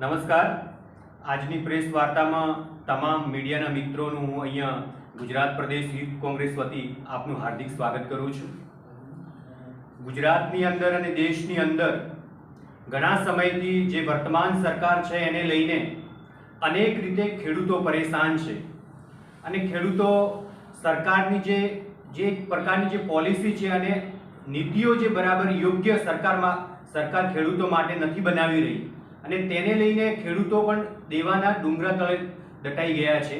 નમસ્કાર. આજની પ્રેસ વાર્તામાં તમામ મીડિયાના મિત્રોનું હું અહીંયા ગુજરાત પ્રદેશ યુથ કોંગ્રેસ વતી આપનું હાર્દિક સ્વાગત કરું છું. ગુજરાતની અંદર અને દેશની અંદર ઘણા સમયથી જે વર્તમાન સરકાર છે એને લઈને અનેક રીતે ખેડૂતો પરેશાન છે. અને ખેડૂતો સરકારની જે જે પ્રકારની જે પોલિસી છે અને નીતિઓ જે બરાબર યોગ્ય સરકારમાં, સરકાર ખેડૂતો માટે નથી બનાવી રહી. અને તેને લઈને ખેડૂતો પણ દેવાના ડુંગરા તળે દટાઈ ગયા છે.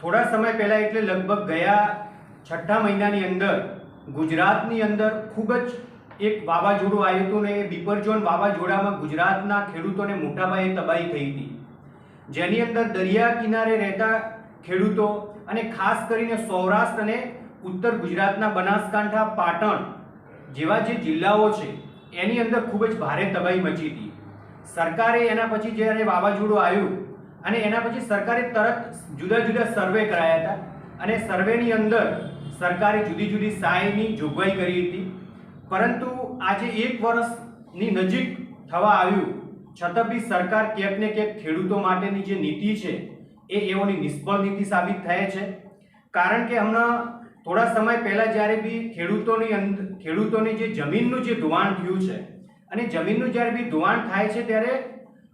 થોડા સમય પહેલાં એટલે લગભગ ગયા છઠ્ઠા મહિનાની અંદર ગુજરાતની અંદર ખૂબ જ એક વાવાઝોડું આવ્યું હતું ને એ બિપરજોન વાવાઝોડામાં ગુજરાતના ખેડૂતોને મોટા પાયે તબાહી થઈ હતી. જેની અંદર દરિયા કિનારે રહેતા ખેડૂતો અને ખાસ કરીને સૌરાષ્ટ્ર અને ઉત્તર ગુજરાતના બનાસકાંઠા, પાટણ જેવા જે જિલ્લાઓ છે, એની અંદર ખૂબ જ ભારે તબાહી મચી હતી. સરકારે એના પછી જ્યારે વાવાઝોડું આવ્યું અને એના પછી સરકારે તરત જુદા જુદા સર્વે કરાયા હતા અને સર્વેની અંદર સરકારે જુદી જુદી સહાયની જોગવાઈ કરી હતી. પરંતુ આજે એક વર્ષની નજીક થવા આવ્યું. છતાં બી સરકાર ક્યાંક ને ક્યાંક ખેડૂતો માટેની જે નીતિ છે એ એઓની નિષ્ફળ નીતિ સાબિત થાય છે. કારણ કે હમણાં થોડા સમય પહેલાં જ્યારે બી ખેડૂતોની અંદર ખેડૂતોની જે જમીનનું જે ધોવાણ થયું છે અને જમીનનું જ્યારે બી ધોવાણ થાય છે ત્યારે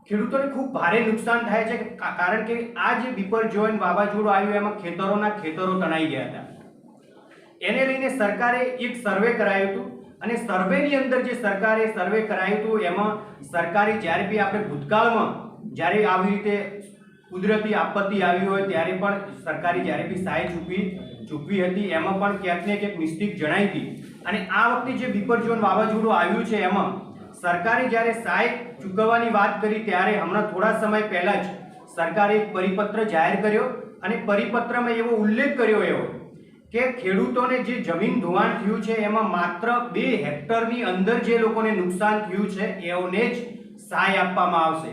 ખેડૂતોને ખૂબ ભારે નુકસાન થાય છે કારણ કે આ જે બિપરજોય વાવાઝોડું આવ્યું, એમાં ખેતરોના ખેતરો તણાઈ ગયા હતા. એને લઈને સરકારે એક સર્વે કરાયું હતું અને સર્વેની અંદર જે સરકારે સર્વે કરાયું હતું, એમાં સરકારે જ્યારે બી આપણે ભૂતકાળમાં જ્યારે આવી રીતે કુદરતી આપત્તિ આવી હોય ત્યારે પણ સરકારે જ્યારે બી સહાય ચૂકવી ચૂકવી હતી, એમાં પણ ક્યાંક ને ક્યાંક મિસ્ટેક જણાઈ હતી. અને આ વખતે જે બિપરજોન વાવાઝોડું આવ્યું છે, એમાં સરકારે જ્યારે સહાય ચૂકવવાની વાત કરી ત્યારે હમણાં થોડા સમય પહેલા જ સરકારે એક પરિપત્ર જાહેર કર્યો અને પરિપત્રમાં એવો ઉલ્લેખ કર્યો એવો કે ખેડૂતોને જે જમીન ધોવાણ થયું છે, એમાં માત્ર બે હેક્ટરની અંદર જે લોકોને નુકસાન થયું છે, એઓને જ સહાય આપવામાં આવશે.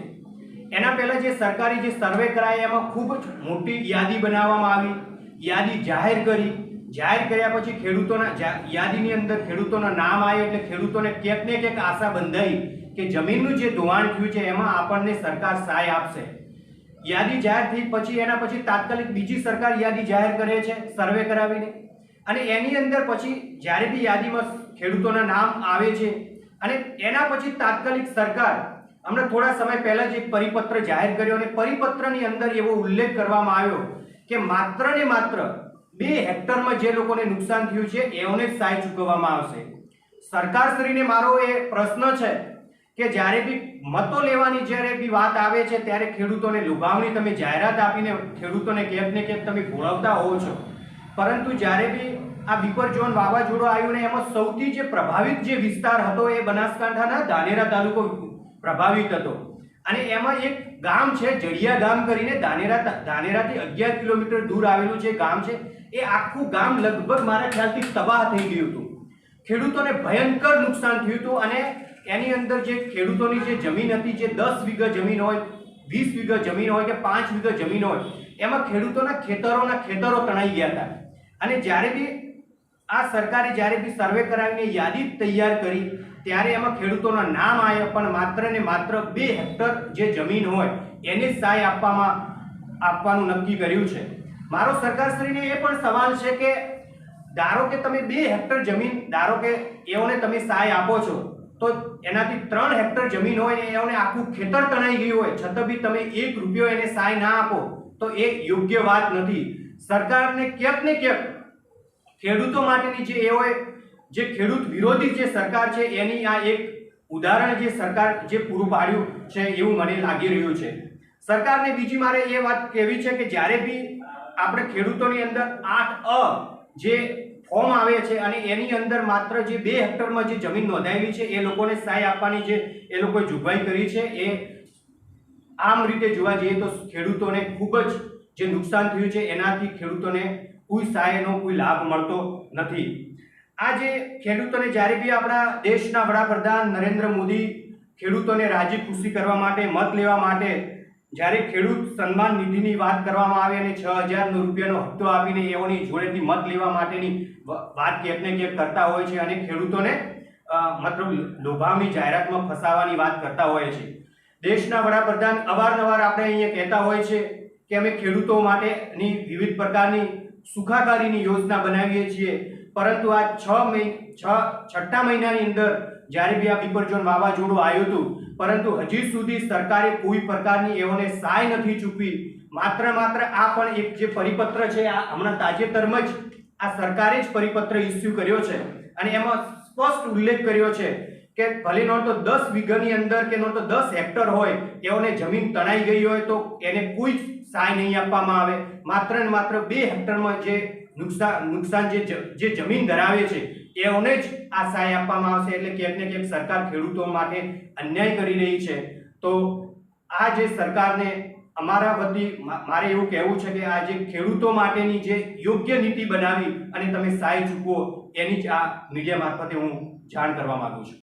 એના પહેલાં જે સરકારી જે સર્વે કરાય, એમાં ખૂબ જ મોટી યાદી બનાવવામાં આવી, યાદી જાહેર કરી જાહેર કર્યા પછી ખેડૂતોના યાદીની અંદર ખેડૂતોના નામ આવે એટલે ખેડૂતોને ક્યાંક ને ક્યાંક આશા બંધાઈ કે જમીનનું જે ધોવાણ થયું છે એમાં આપણને સરકાર સહાય આપશે. યાદી જાહેર થઈ પછી એના પછી તાત્કાલિક બીજી સરકાર યાદી જાહેર કરે છે, સર્વે કરાવીને. અને એની અંદર પછી જ્યારે બી યાદીમાં ખેડૂતોના નામ આવે છે અને એના પછી તાત્કાલિક સરકાર, હમણાં થોડા સમય પહેલાં જ એક પરિપત્ર જાહેર કર્યો અને પરિપત્રની અંદર એવો ઉલ્લેખ કરવામાં આવ્યો કે માત્ર ને માત્ર બે હેક્ટરમાં જે લોકોને નુકસાન થયું છે, એઓને સહાય ચૂકવવામાં આવશે. સરકારશ્રીને મારો એ પ્રશ્ન છે કે જ્યારે બી મતો લેવાની જ્યારે બી વાત આવે છે, ત્યારે ખેડૂતોને લુભાવણી તમે જાહેરાત આપીને ખેડૂતોને કેબ ને કેબ તમે ભોળવતા હોવ છો. પરંતુ જ્યારે બી આ બિપરજોન વાવાઝોડું આવ્યું ને એમાં સૌથી જે પ્રભાવિત જે વિસ્તાર હતો એ બનાસકાંઠાના ધાનેરા તાલુકો પ્રભાવિત હતો. અને એમાં એક ગામ છે, જડિયા ગામ કરીને ધાનેરા ધાનેરાથી અગિયાર કિલોમીટર દૂર આવેલું જે ગામ છે, એ આખું ગામ લગભગ મારા ખ્યાલથી તબાહ થઈ ગયું હતું. ખેડૂતોને ભયંકર નુકસાન થયું હતું અને એની અંદર જે ખેડૂતોની જે જમીન હતી, જે દસ વીઘા જમીન હોય, વીસ વીઘા જમીન હોય કે પાંચ વીઘા જમીન હોય, એમાં ખેડૂતોના ખેતરોના ખેતરો તણાઈ ગયા હતા. અને જ્યારે બી આ સરકારે જ્યારે બી સર્વે કરાવીને યાદી તૈયાર કરી, ત્યારે એમાં ખેડૂતોના નામ આવ્યા પણ માત્ર ને માત્ર બે હેક્ટર જે જમીન હોય, એને સહાય આપવામાં, આપવાનું નક્કી કર્યું છે. મારો સરકારશ્રીને એ પણ સવાલ છે કે, ધારો કે તમે બે હેક્ટર જમીન, ધારો કે એઓને તમે સહાય આપો છો, તો એનાથી ત્રણ હેક્ટર જમીન હોય એઓને આખું ખેતર તણાઈ ગયું હોય, છતાં બી તમે એક રૂપિયો એને સહાય ના આપો, તો એ યોગ્ય વાત નથી. સરકારને ક્યાંક ને ક્યાંક ખેડૂતો માટેની જે એઓએ જે ખેડૂત વિરોધી જે સરકાર છે, એની આ એક ઉદાહરણ જે સરકાર જે પૂરું પાડ્યું છે એવું મને લાગી રહ્યું છે. સરકારને બીજી મારે એ વાત કહેવી છે કે જ્યારે બી આપણે ખેડૂતોની અંદર આઠ અ જે ફોર્મ આવે છે અને એની અંદર માત્ર જે બે હેક્ટરમાં જે જમીન નોંધાયેલી છે, એ લોકોને સહાય આપવાની જે એ લોકોએ જોગવાઈ કરી છે, એ આમ રીતે જોવા જઈએ તો ખેડૂતોને ખૂબ જ જે નુકસાન થયું છે, એનાથી ખેડૂતોને કોઈ સહાયનો કોઈ લાભ મળતો નથી. આજે ખેડૂતોને જ્યારે બી આપણા દેશના વડાપ્રધાન નરેન્દ્ર મોદી ખેડૂતોને રાજી ખુશી કરવા માટે મત લેવા માટે જ્યારે ખેડૂત સન્માન નિધિની વાત કરવામાં આવે અને છ હજારનો રૂપિયાનો હપ્તો આપીને એઓની જોડેથી મત લેવા માટેની વાત ક્યાંક ક્યાંક કરતા હોય છે અને ખેડૂતોને મતલબ લોભામી જાહેરાતમાં ફસાવાની વાત કરતા હોય છે. દેશના વડાપ્રધાન અવારનવાર આપણે અહીંયા કહેતા હોય છે કે અમે ખેડૂતો માટેની વિવિધ પ્રકારની સુખાકારીની યોજના બનાવીએ છીએ. પરંતુ આ છ મહિ, છ, છઠ્ઠા મહિનાની અંદર જ્યારે બી આ બિપરજોન વાવાઝોડું આવ્યું હતું, પરંતુ હજી સુધી સરકારે કોઈ પ્રકારની એઓને સહાય નથી ચૂકવી. માત્ર માત્ર આ પણ એક જે પરિપત્ર છે, આ હમણાં તાજેતરમાં જ આ સરકારે જ પરિપત્ર ઇસ્યુ કર્યો છે. અને એમાં સ્પષ્ટ ઉલ્લેખ કર્યો છે કે ભલે નો તો દસ વીઘાની અંદર કે નો તો દસ હેક્ટર હોય એઓને જમીન તણાઈ ગઈ હોય તો એને કોઈ સહાય નહીં આપવામાં આવે. માત્ર ને માત્ર બે હેક્ટરમાં જે નુકસાન નુકસાન જે જે જમીન ધરાવે છે એઓને જ આ સહાય આપવામાં આવશે. એટલે ક્યાંક ને ક્યાંક સરકાર ખેડૂતો માટે અન્યાય કરી રહી છે. તો આ જે સરકારને અમારા વતી મારે એવું કહેવું છે કે આ જે ખેડૂતો માટેની જે યોગ્ય નીતિ બનાવી અને તમે સહાય ચૂકવો, એની જ આ મીડિયા મારફતે હું જાણ કરવા માગું છું.